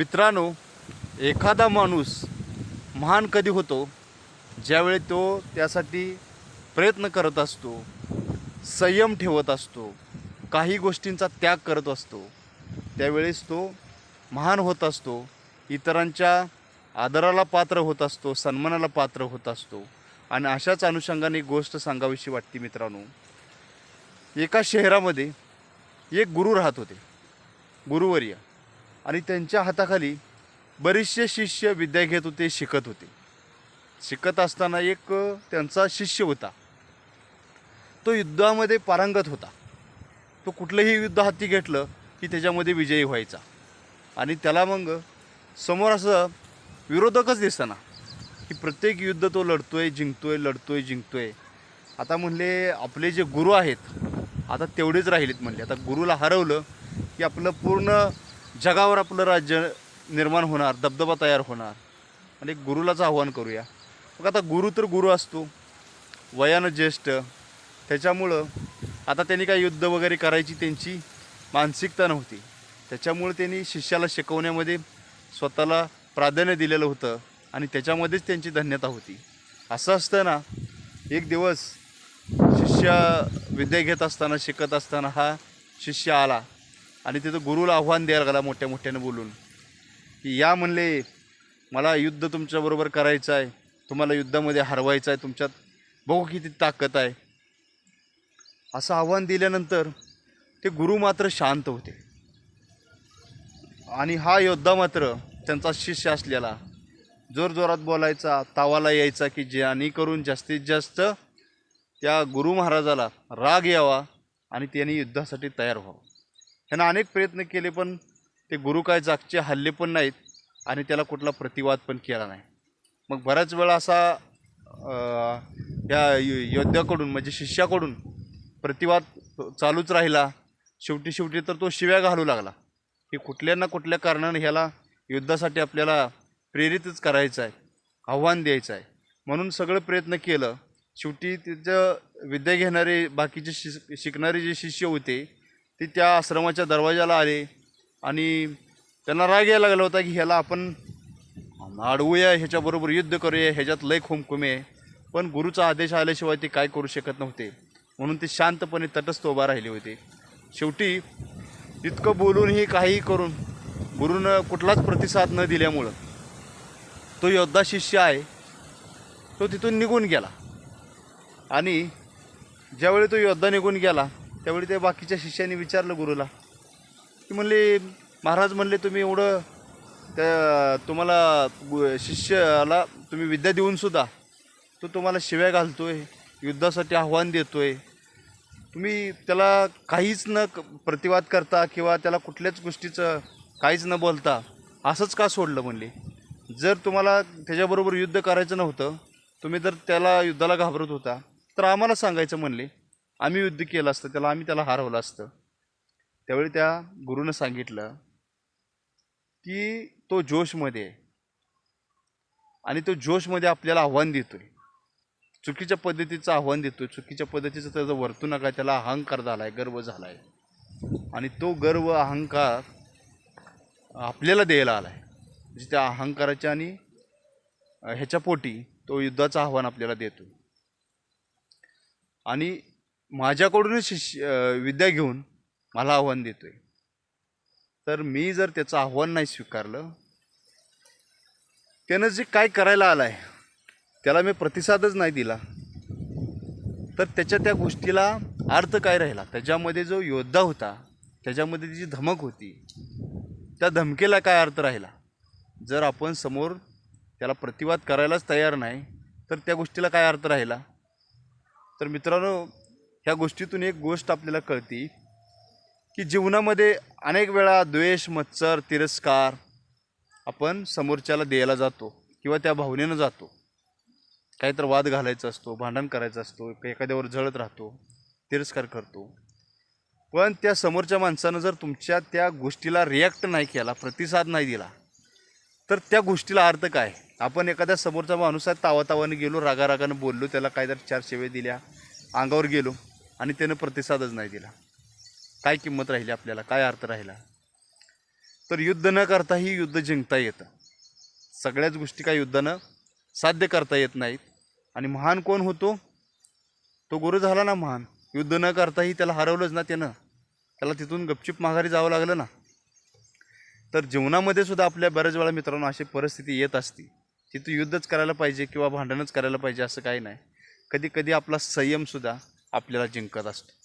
मित्रांनो एखादा माणूस महान कधी होतो? ज्यावेळी तो त्यासाठी प्रयत्न करत असतो संयम ठेवत असतो काही गोष्टींचा त्याग करत असतो त्यावेळेस तो महान होत असतो इतरांच्या आदराला पात्र होत असतो सन्मानाला पात्र होत असतो. आणि अशाच अनुषंगाने एक गोष्ट सांगावीशी वाटते मित्रांनो. एका शहरामध्ये एक गुरु राहत होते गुरुवर्य. आणि त्यांच्या हाताखाली बरेचसे शिष्य विद्या घेत होते शिकत होते. शिकत असताना एक त्यांचा शिष्य होता. तो युद्धामध्ये पारंगत होता. तो कुठलंही युद्ध हाती घेतलं की त्याच्यामध्ये विजयी व्हायचा. आणि त्याला मग समोर असं विरोधकच दिसताना की प्रत्येक युद्ध तो लढतो आहे जिंकतो आहे लढतो आहे जिंकतो आहे आता म्हणले आपले जे गुरु आहेत आता तेवढेच राहिलेत म्हणले. आता गुरुला हरवलं की आपलं पूर्ण जगावर आपलं राज्य निर्माण होणार दबदबा तयार होणार. आणि एक गुरुलाच आव्हान करूया. मग आता गुरु तर गुरु असतो. वयानं ज्येष्ठ. त्याच्यामुळं आता त्यांनी काय युद्ध वगैरे करायची त्यांची मानसिकता नव्हती. त्याच्यामुळे त्यांनी शिष्याला शिकवण्यामध्ये स्वतःला प्राधान्य दिलेलं होतं आणि त्याच्यामध्येच त्यांची धन्यता होती. असं असताना एक दिवस शिष्य विद्या घेत असताना शिकत असताना हा शिष्य आला. आणि तिथं गुरुला आव्हान द्यायला लागला मोठ्या मोठ्याने बोलून. की या म्हणले मला युद्ध तुमच्याबरोबर करायचं आहे. तुम्हाला युद्धामध्ये हरवायचं आहे. तुमच्यात बघू किती ताकद आहे. असं आव्हान दिल्यानंतर ते गुरु मात्र शांत होते. आणि हा योद्धा मात्र त्यांचा शिष्य असलेला जोरजोरात बोलायचा तावाला यायचा की जेणेकरून जास्तीत जास्त त्या गुरु महाराजाला राग यावा आणि त्यांनी युद्धासाठी तयार व्हावं. ह्यानं अनेक प्रयत्न केले पण ते गुरु काय जागचे हल्ले पण नाहीत आणि त्याला कुठला प्रतिवाद पण केला नाही. मग बऱ्याच वेळा असा या यो- योद्ध्याकडून म्हणजे शिष्याकडून प्रतिवाद चालूच राहिला. शेवटी शेवटी तर तो शिव्या घालू लागला की कुठल्या ना कुठल्या कारणाने ह्याला युद्धासाठी आपल्याला प्रेरितच करायचं आहे आव्हान द्यायचं आहे. म्हणून सगळं प्रयत्न केलं. शेवटी तिचं विद्या घेणारे बाकीचे शिक शिकणारे जे शिष्य होते ते त्या आश्रमाच्या दरवाजाला आले आणि त्यांना राग यायला लागला होता की ह्याला आपण अडवूया ह्याच्याबरोबर युद्ध करूया ह्याच्यात लय खुमखुमे आहे. पण गुरुचा आदेश आल्याशिवाय ते काय करू शकत नव्हते. म्हणून ते शांतपणे तटस्थ उभा राहिले होते. शेवटी इतकं बोलूनही काहीही करून गुरुनं कुठलाच प्रतिसाद न दिल्यामुळं तो योद्धा शिष्य आहे तो तिथून निघून गेला. आणि ज्यावेळी तो योद्धा निघून गेला त्यावेळी त्या बाकीच्या शिष्याने विचारलं गुरुला. की म्हणले महाराज म्हणले तुम्ही एवढं त्या तुम्हाला गु- शिष्याला तुम्ही विद्या देऊन सुद्धा तो तुम्हाला शिव्या घालतो आहे युद्धासाठी आव्हान देतो आहे तुम्ही त्याला काहीच न क- प्रतिवाद करता किंवा त्याला कुठल्याच गोष्टीचं काहीच न बोलता असंच का सोडलं? म्हणले. जर तुम्हाला त्याच्याबरोबर युद्ध करायचं नव्हतं तुम्ही जर त्याला युद्धाला घाबरत होता तर आम्हाला सांगायचं म्हणले. आम्ही युद्ध केलं असतं त्याला आम्ही त्याला हरवलं असतं. त्यावेळी त्या गुरुनं सांगितलं की तो जोशमध्ये आहे आणि तो जोशमध्ये आपल्याला आव्हान देतो आहे चुकीच्या पद्धतीचं आव्हान देतोय. चुकीच्या पद्धतीचं त्याचं वर्तू नका त्याला अहंकार झाला आहे गर्व झाला आहे आणि तो गर्व अहंकार आपल्याला द्यायला आला आहे म्हणजे त्या अहंकाराच्या आणि ह्याच्या पोटी तो युद्धाचं आव्हान आपल्याला देतो आणि माझ्याकडूनच शिष्य विद्या घेऊन मला आव्हान देतो आहे तर मी जर त्याचं आव्हान नाही स्वीकारलं त्यानं जे काय करायला आलं आहे त्याला मी प्रतिसादच नाही दिला तर त्याच्या त्या गोष्टीला अर्थ काय राहिला? त्याच्यामध्ये जो योद्धा होता त्याच्यामध्ये जी धमक होती त्या धमकेला काय अर्थ राहिला? जर आपण समोर त्याला प्रतिवाद करायलाच तयार नाही तर त्या गोष्टीला काय अर्थ राहिला? तर मित्रांनो ह्या गोष्टीतून एक गोष्ट आपल्याला कळती की जीवनामध्ये अनेक वेळा द्वेष मत्सर तिरस्कार आपण समोरच्याला द्यायला जातो किंवा त्या भावनेनं जातो. काहीतर वाद घालायचा असतो भांडण करायचं असतो एखाद्यावर जळत राहतो तिरस्कार करतो. पण त्या समोरच्या माणसानं जर तुमच्या त्या गोष्टीला रिॲक्ट नाही केला प्रतिसाद नाही दिला तर त्या गोष्टीला अर्थ काय? आपण एखाद्या समोरचा माणूस आहे तावातावाने गेलो रागारागानं बोललो त्याला काहीतरी चार शेवे दिल्या अंगावर गेलो आणि त्यानं प्रतिसादच नाही दिला. काय किंमत राहिली आपल्याला? काय अर्थ राहिला? तर युद्ध न करताही युद्ध जिंकता येतं. सगळ्याच गोष्टी काय युद्धानं साध्य करता येत नाहीत. आणि महान कोण होतो? तो गुरु झाला ना महान. युद्ध न करताही त्याला हरवलंच ना त्यानं. त्याला तिथून गपचिप माघारी जावं लागलं ना. तर जीवनामध्ये सुद्धा आपल्या बऱ्याच वेळा मित्रांनो अशी परिस्थिती येत असती. तिथं युद्धच करायला पाहिजे किंवा भांडणच करायला पाहिजे असं काही नाही. कधी कधी आपला संयमसुद्धा आपल्याला जिंकत असतो.